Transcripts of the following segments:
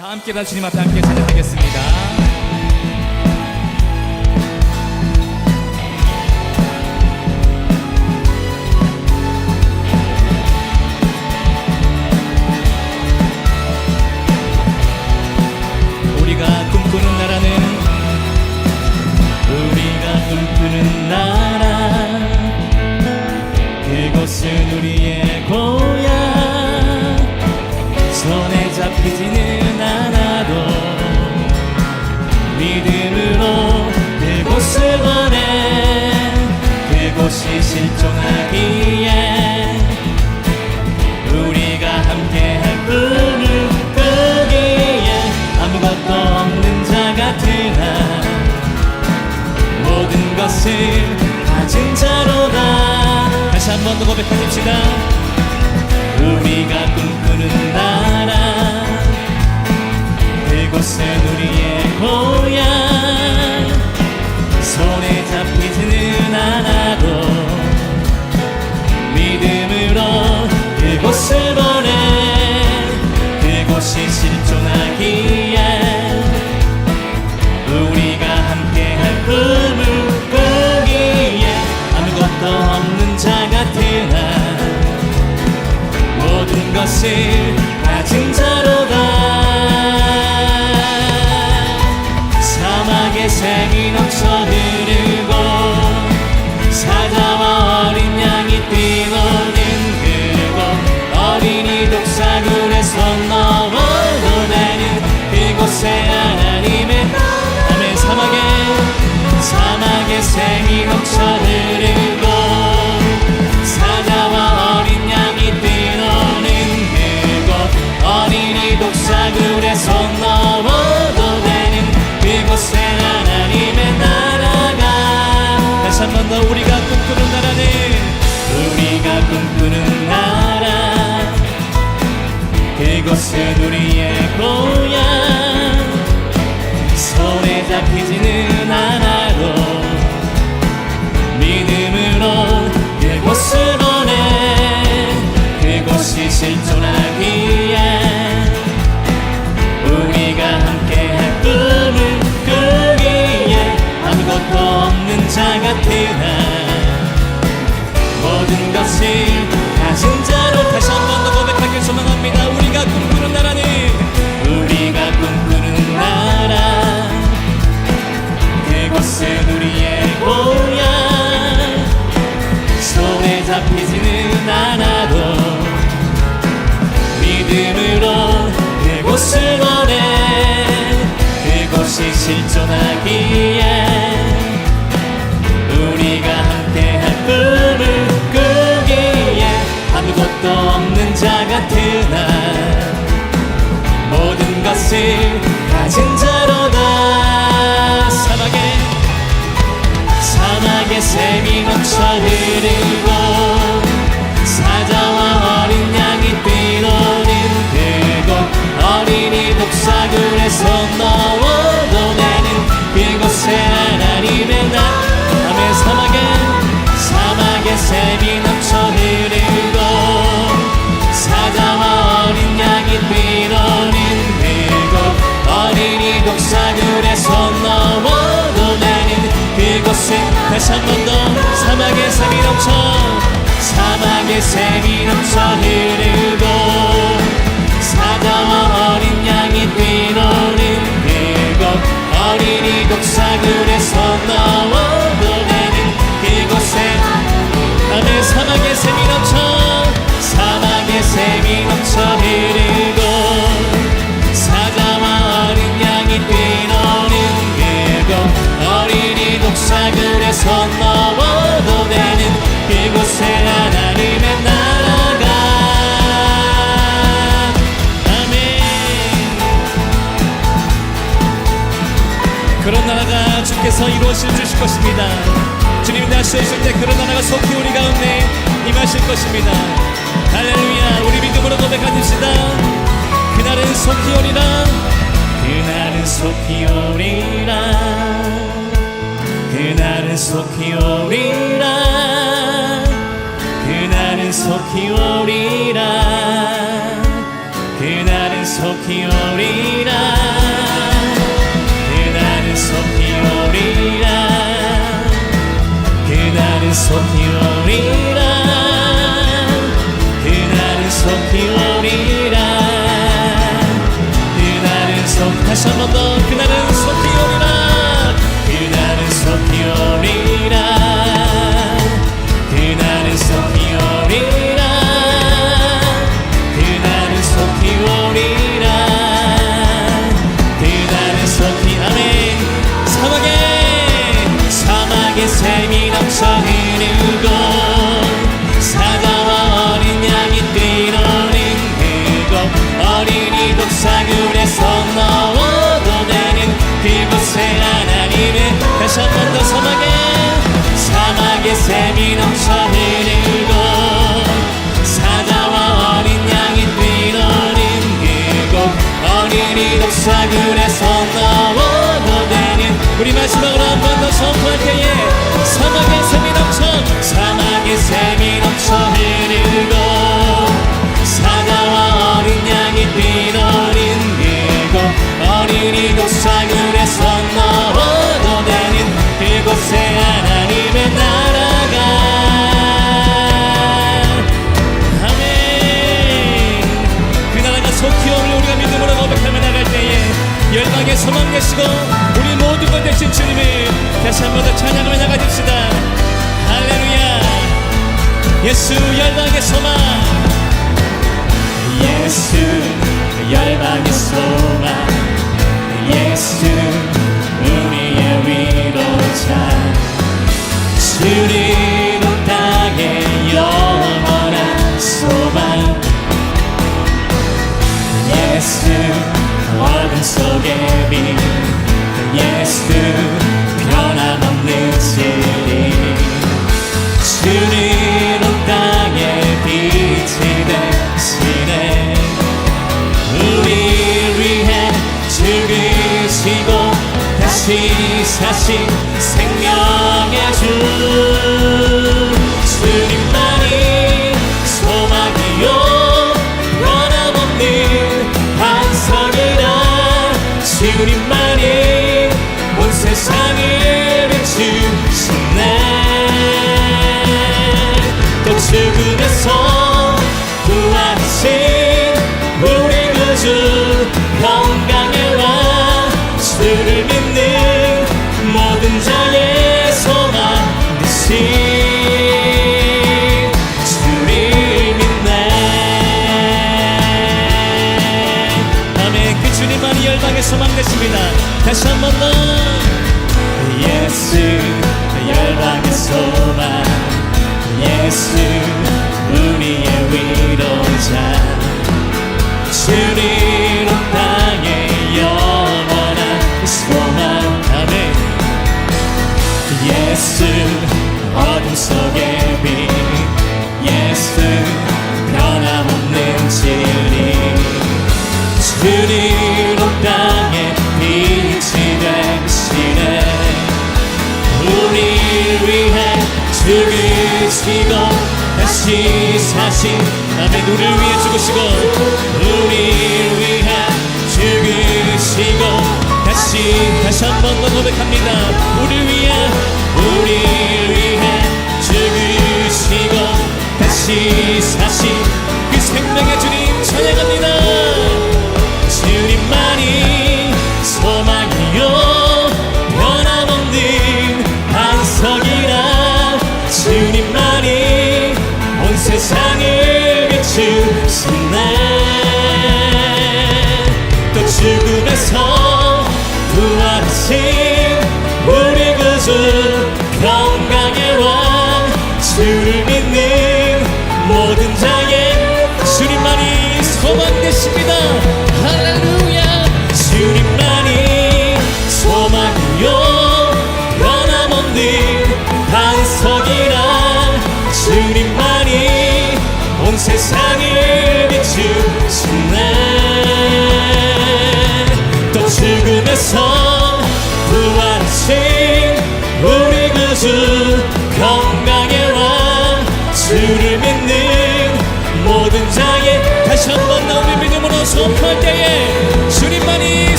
다 함께 다 주님 앞에 함께 찬양하겠습니다. 빛을 저로 가. 사막의 생이 넘쳐 흐르고 사자와 어린 양이 뛰노는 그리고 어린이 동사굴에 손 넘어 노래는 그곳에 하나님의 밤에 사막에 사막의 생이 넘쳐 흐르고 같으나 모든 것을 다 진짜로 다시 한 번 더 고백하길 소망합니다. 우리가 꿈꾸는 나라는 우리가 꿈꾸는 나라. 그곳은 우리의 고향. 손에 잡히지는 않아도 믿음으로 그곳을 원해. 그곳이 실존하 他它轻 샘이 넘쳐 흐르고 통해서 이루어질 주실 것입니다. 주님 다시 오실 때 그런 나라가 속히 우리 가운데 임하실 것입니다. 할렐루야 우리 믿음으로 고백하십시다. 그날은 속히 오리라 그날은 속히 오리라 그날은 속히 오리라 우리 마지막으로 한 번 더 선포할 때에 사막에 샘이 넘쳐 사막에 샘이 넘쳐 흐르고 사자와 어린 양이 뛰노는 그곳 어린이 독사굴에서 넣어도 되는 그곳에 하나님의 나라가. 아멘. 그 나라가 속히 오늘 우리가 믿음으로 고백하며 나갈 때에 열방에 소망 되시고 우리 모든 예수 열방의 소망 예수 열방의 소망 예수 우리의 위로자. 주님 땅의 영원한 소망. 예수 어둠 속의 빛 예수 사신 생명의 주 주님만이 소망이요. 변함없는 반석이라 주님만 다시 한번 죽으시고 다시 사신 아멘 우리를 위해 죽으시고 우리 위해 죽으시고 다시 다시 한 번 더 고백합니다. 우리 위해 우리 위해 죽으시고 다시 사신 그 생명의 주님 찬양합니다 주를 믿는 모든 자의 주님만이 소망 되십니다. 할렐루야. 주님만이 소망이요. 변함없는 반석이라 주님만이 온 세상을 비추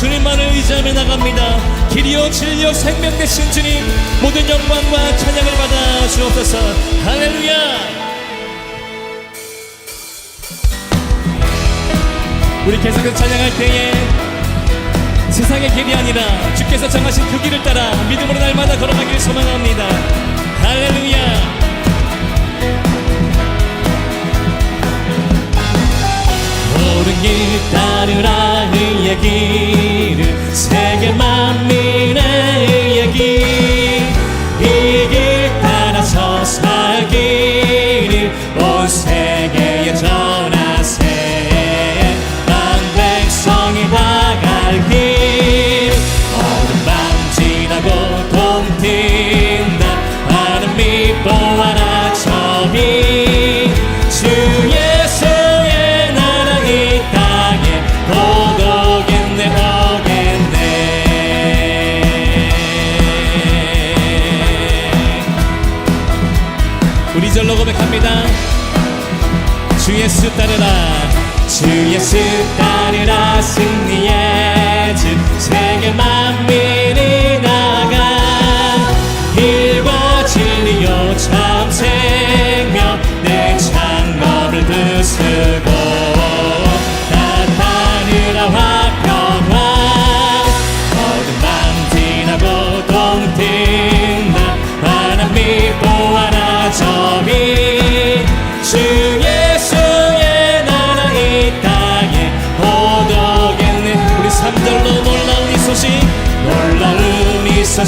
주님만을 의지하며 나갑니다. 길이요 진리요 생명 되신 주님 모든 영광과 찬양을 받아 주옵소서. 할렐루야. 우리 계속해서 찬양할 때에 세상의 길이 아니라 주께서 정하신 그 길을 따라 믿음으로 날마다 걸어가길 소망합니다. 할렐루야. 옳은 길 따르라 의 얘기 예수 예수 따르라 승리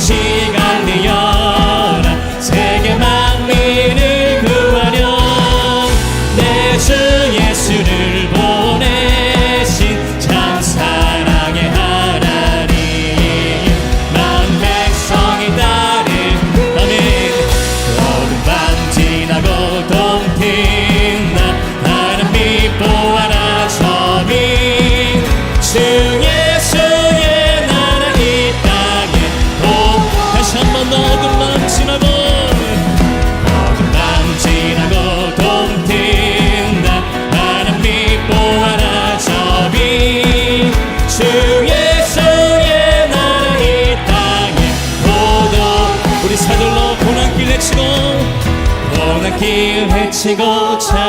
心。 지치고 차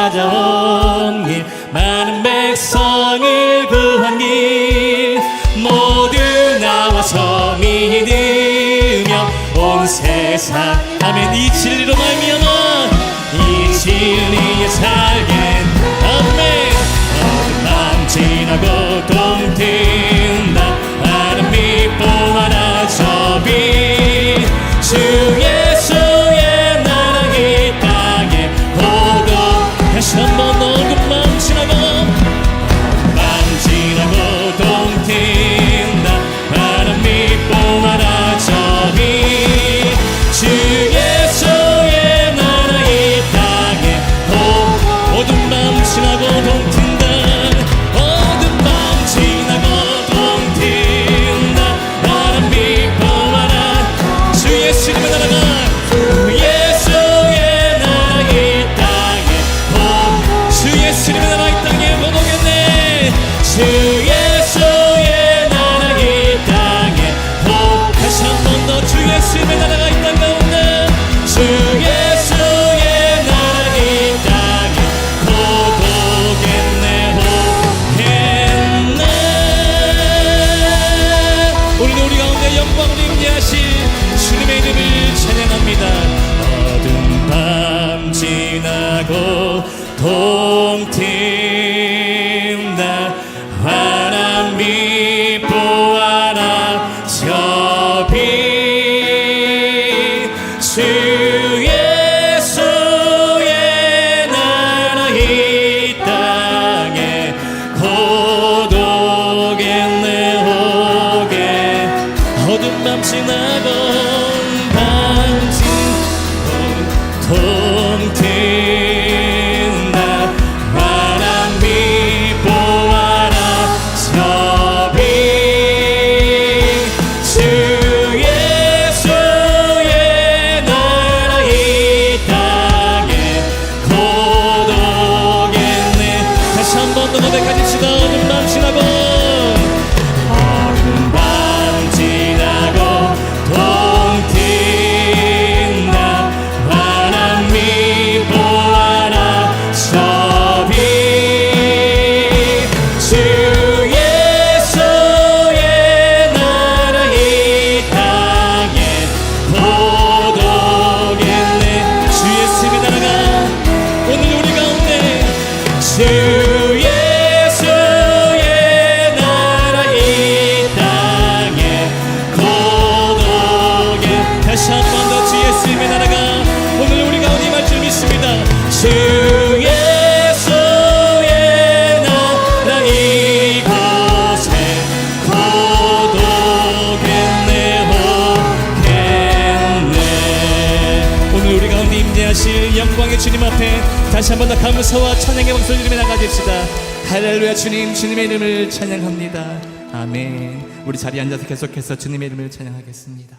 감사와 천양의 목소리 이름에 나가십시다. 할렐루야 주님 주님의 이름을 찬양합니다. 아멘. 우리 자리에 앉아서 계속해서 주님의 이름을 찬양하겠습니다.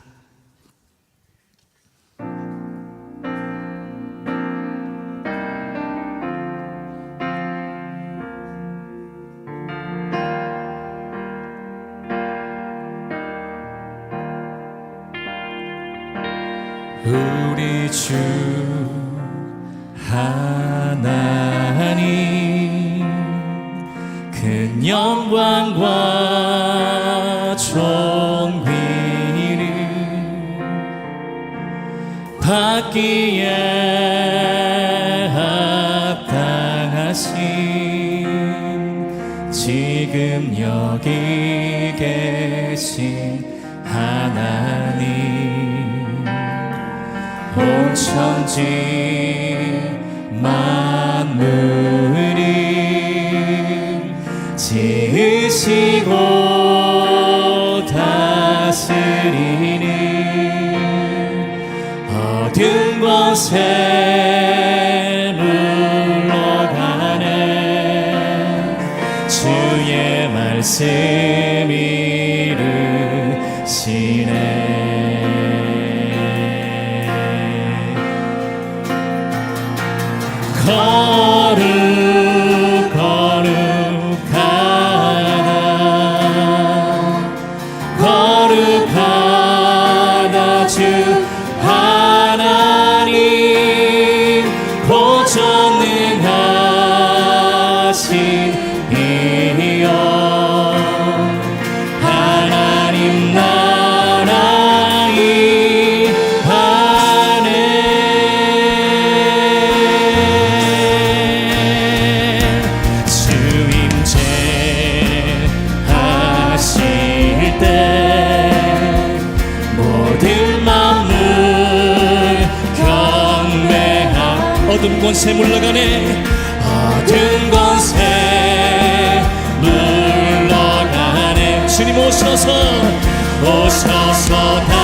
우리 주 받기에 합당하신 지금 여기 계신 하나님. 온 천지 만물이 지으시고 다스리 his head. 어둠 권세 물러가네. 어둠 권세 물러가네. 주님 오셔서 오셔서 다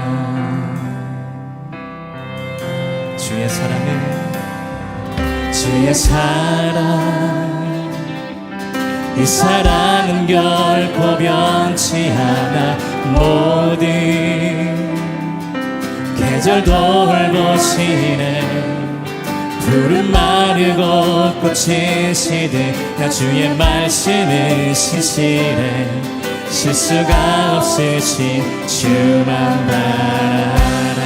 주의 사랑. 이 사랑은 결코 변치 않아. 모든 계절 돌보시네. 푸른 마르고 꽃이 시듯 나 주의 말씀은 신실해. 실수가 없으신 주만 바라라.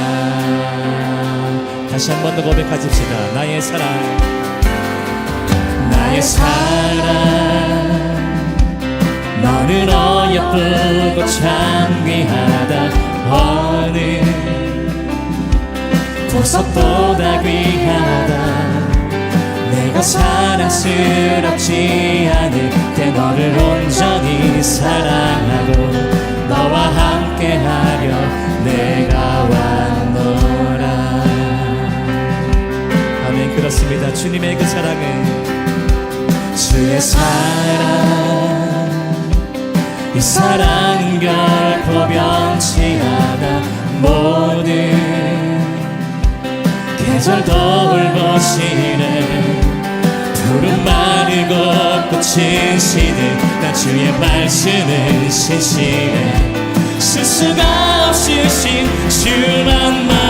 다시 한 번 더 고백하십시다. 나의 사랑 나의 사랑. 너는 어여쁘고 참 귀하다 어느 보석보다 귀하다. 내가 사랑스럽지 않을 때 너를 온전히 사랑하고 너와 함께하려 내가 왔노라. 아멘. 그렇습니다. 주님의 그 사랑은 주의 사랑. 이 사랑은 결코 변치 않아 모든 계절 돌보시네 푸른 마르고 꽃은 시듯 나 주의 말씀은 신실해. 실수가 없으신 주만 말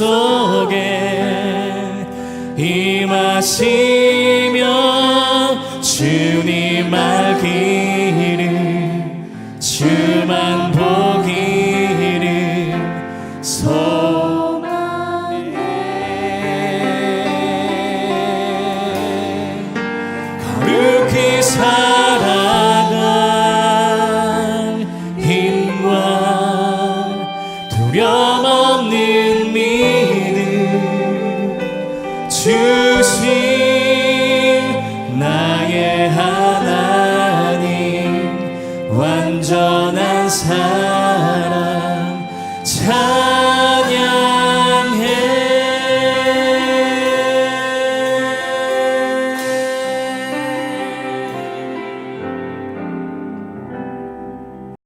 속에 임